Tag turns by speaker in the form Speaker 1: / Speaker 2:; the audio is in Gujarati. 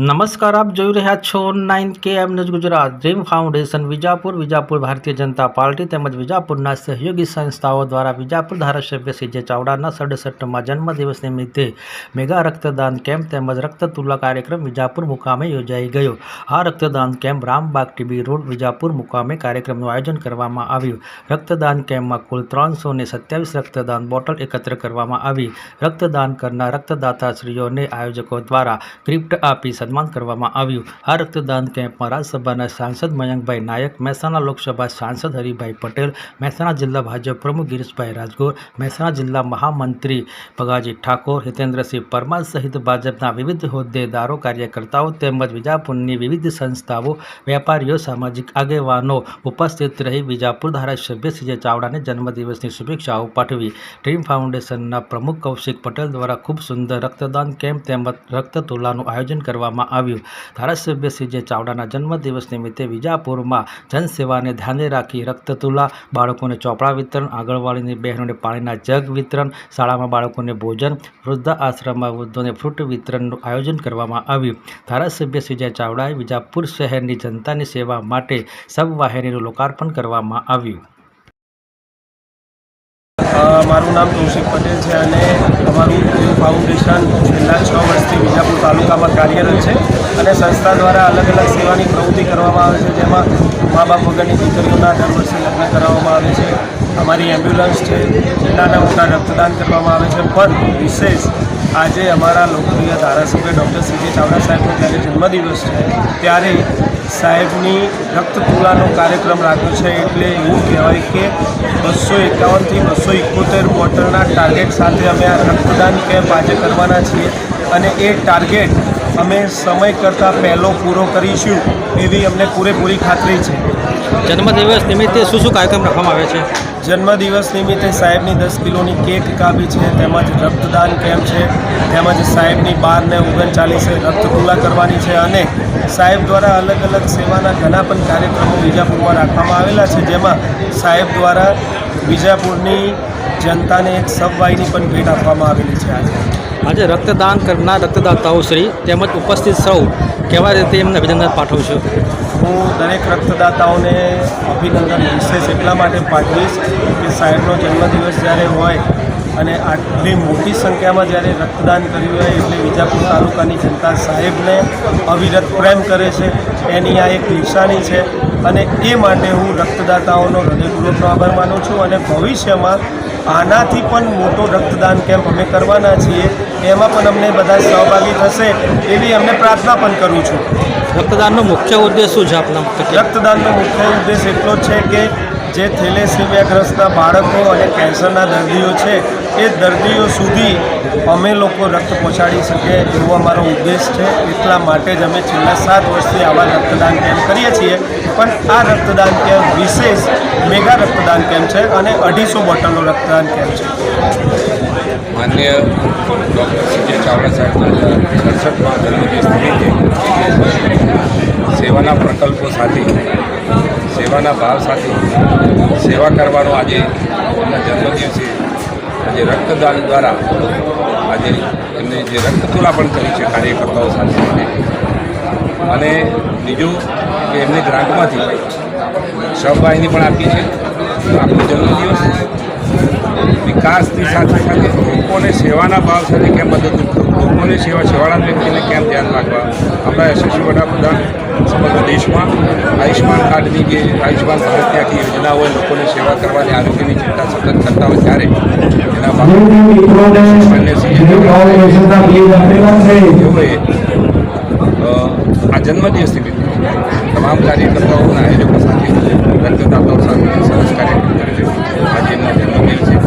Speaker 1: નમસ્કાર, આપ જોઈ રહ્યા છો nine K M news Gujarat dream foundation Vijapur Vijapur Bharatiya Janata party તેમજ વિજાપુરના સહયોગી સંસ્થાઓ દ્વારા વિજાપુર ધારાસભ્ય સીજે ચાવડાના સડસઠમાં જન્મદિવસ નિમિત્તે મેગા રક્તદાન કેમ્પ તેમજ રક્તતુલા કાર્યક્રમ વિજાપુર મુકામે યોજાઈ ગયો. આ રક્તદાન camp Rambagh TB road, Vijapur મુકામે કાર્યક્રમનું આયોજન કરવામાં આવ્યું. રક્તદાન કેમ્પમાં કુલ ત્રણસો ને સત્યાવીસ રક્તદાન બોટલ એકત્ર કરવામાં આવી. રક્તદાન કરનાર રક્તદાતાશ્રીઓને આયોજકો દ્વારા ગિફ્ટ આપી સન્માન કરવામાં આવ્યું. આ રક્તદાન કેમ્પમાં રાજ્યસભાના સાંસદ મયંકભાઈ નાયક, મહેસાણા લોકસભા સાંસદ હરિભાઈ પટેલ, મહેસાણા જિલ્લા ભાજપ પ્રમુખ ગિરીશભાઈ રાજગોર, મહેસાણા જિલ્લા મહામંત્રી ભગાજી ઠાકોર, હિતેન્દ્રસિંહ પરમાર સહિત ભાજપના વિવિધ હોદ્દેદારો, કાર્યકર્તાઓ તેમજ વિજાપુરની વિવિધ સંસ્થાઓ, વેપારીઓ, સામાજિક આગેવાનો ઉપસ્થિત રહી વિજાપુર ધારાસભ્ય સીજે ચાવડાને જન્મદિવસની શુભેચ્છાઓ પાઠવી. ડ્રીમ ફાઉન્ડેશનના પ્રમુખ કૌશિક પટેલ દ્વારા ખૂબ સુંદર રક્તદાન કેમ્પ તેમજ રક્ત તુલાનું આયોજન કરવામાં આવ્યું. ધારાસભ્ય સીજે ચાવડાના જન્મદિવસ નિમિત્તે વિજાપુરમાં જનસેવાને ધ્યાને રાખી રક્તતુલા, બાળકોને ચોપડા વિતરણ, આંગણવાડીની બહેનોને પાણીના જગ વિતરણ, શાળામાં બાળકોને ભોજન, વૃદ્ધા આશ્રમમાં વૃદ્ધોને ફ્રૂટ વિતરણનું આયોજન કરવામાં આવ્યું. ધારાસભ્ય સીજે ચાવડાએ વિજાપુર શહેરની જનતાની સેવા માટે સબવાહિનીનું લોકાર્પણ કરવામાં આવ્યું.
Speaker 2: મારું નામ કૌશિક પટેલ છે અને અમારું ફાઉન્ડેશન છેલ્લા છ વર્ષથી વિજાપુર તાલુકામાં કાર્યરત છે અને સંસ્થા દ્વારા અલગ અલગ સેવાની પ્રવૃત્તિ કરવામાં આવે છે. જેમાં મા બાપ વગરની દીકરીઓના દર વર્ષે લગ્ન કરાવવામાં આવે છે. અમારી એમ્બ્યુલન્સ છે. નાના મોટા રક્તદાન કરવામાં આવે છે. પણ વિશેષ આજે અમારા લોકપ્રિય ધારાસભ્ય ડૉક્ટર સીજે ચાવડા સાહેબનો જ્યારે જન્મદિવસ છે, ત્યારે સાહેબની રક્ત તુલાનો કાર્યક્રમ રાખ્યો છે એટલે એવું કહેવાય કે બસો એકાવનથી બસો એકોતેર બોટલના ટાર્ગેટ સાથે અમે આ રક્તદાન કેમ્પ આજે કરવાના છીએ અને એ ટાર્ગેટ અમે સમય કરતાં પહેલો પૂરો કરીશું એવી અમને પૂરેપૂરી ખાતરી છે.
Speaker 1: જન્મદિવસ નિમિત્તે શું શું કાર્યક્રમ રાખવામાં આવે છે?
Speaker 2: જન્મદિવસ નિમિત્તે સાહેબની દસ કિલોની કેક કાપી છે, તેમજ રક્તદાન કેમ્પ છે, તેમજ સાહેબની બારને ઓગણચાલીસે રક્તતુલા કરવાની છે અને સાહેબ દ્વારા અલગ અલગ સેવાના ઘણા પણ કાર્યક્રમો વિજાપુરમાં રાખવામાં આવેલા છે, જેમાં સાહેબ દ્વારા વિજાપુરની જનતાને એક સબવાહિની પણ ભેટ આપવામાં આવેલી છે આજે.
Speaker 1: આજે રક્તદાન કરનાર રક્તદાતાઓ શ્રી તેમજ ઉપસ્થિત સૌ કેવા રીતે એમને અભિનંદન પાઠવું છું?
Speaker 2: હું દરેક રક્તદાતાઓને અભિનંદન વિશેષ એટલા માટે પાઠવીશ કે સાહેબનો જન્મદિવસ જ્યારે હોય અને આટલી મોટી સંખ્યામાં જ્યારે રક્તદાન કર્યું હોય એટલે વિજાપુર તાલુકાની જનતા સાહેબને અવિરત પ્રેમ કરે છે. એની આ એક નિશાની છે અને એ માટે હું રક્તદાતાઓનો હૃદયપૂર્વકનો આભાર માનું છું અને ભવિષ્યમાં આનાથી પણ મોટો રક્તદાન કેમ્પ અમે કરવાના છીએ. એમાં પણ અમને બધા સહભાગી થશે એવી અમને પ્રાર્થના પણ કરું છું.
Speaker 1: રક્તદાનનો મુખ્ય ઉદ્દેશ શું છે આપના
Speaker 2: રક્તદાનનો મુખ્ય ઉદ્દેશ એટલો છે કે જે થેલેસેમિયાગ્રસ્તના બાળકો અને કેન્સરના દર્દીઓ છે એ દર્દીઓ સુધી અમે લોકો રક્ત પહોંચાડી શકીએ એવો અમારો ઉદ્દેશ છે. એટલા માટે જ અમે છેલ્લા સાત વર્ષથી આવા રક્તદાન કેમ્પ કરીએ છીએ. પણ આ રક્તદાન કેમ્પ વિશેષ મેગા રક્તદાન કેમ્પ છે અને અઢીસો બોટલનો રક્તદાન કેમ્પ છે.
Speaker 3: માન્ય ડૉક્ટર સીજે ચાવડા સાહેબના સડસઠમાં જન્મદિવસ નિમિત્તે સેવાના પ્રકલ્પો સાથે, સેવાના ભાવ સાથે સેવા કરવાનો આજે એમના જન્મદિવસે આજે રક્તદાન દ્વારા આજે એમને જે રક્તતુલા પણ કરી છે કાર્યકર્તાઓ સાથે. અને બીજું કે એમને ગ્રાન્ટમાંથી સહભાગીની પણ આપી છે. આપણો જન્મદિવસ વિકાસની સાથે સાથે લોકોને સેવાના ભાવ સાથે કેમ મદદરૂપ થવું લોકોની સેવા સેવાળા વ્યક્તિને કેમ ધ્યાન રાખવા? આપણા યશસ્વી વડાપ્રધાન સમગ્ર દેશમાં આયુષ્યમાન કાર્ડની જે આયુષ્યમાન ભારતની આખી યોજના હોય લોકોને સેવા કરવાની આરોગ્યની ચિંતા સતત કરતા હોય ત્યારે એના ભાગરૂપે જન્મદિવસ નિમિત્તે તમામ કાર્યકર્તાઓના આયોજકો સાથે રક્તદાતાઓ સાથે સરસ કાર્યક્રમ કરે છે આજે એમનો જન્મદિન છે